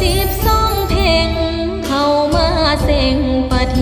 สิบสองเพลงเข้ามาเสงปฏิ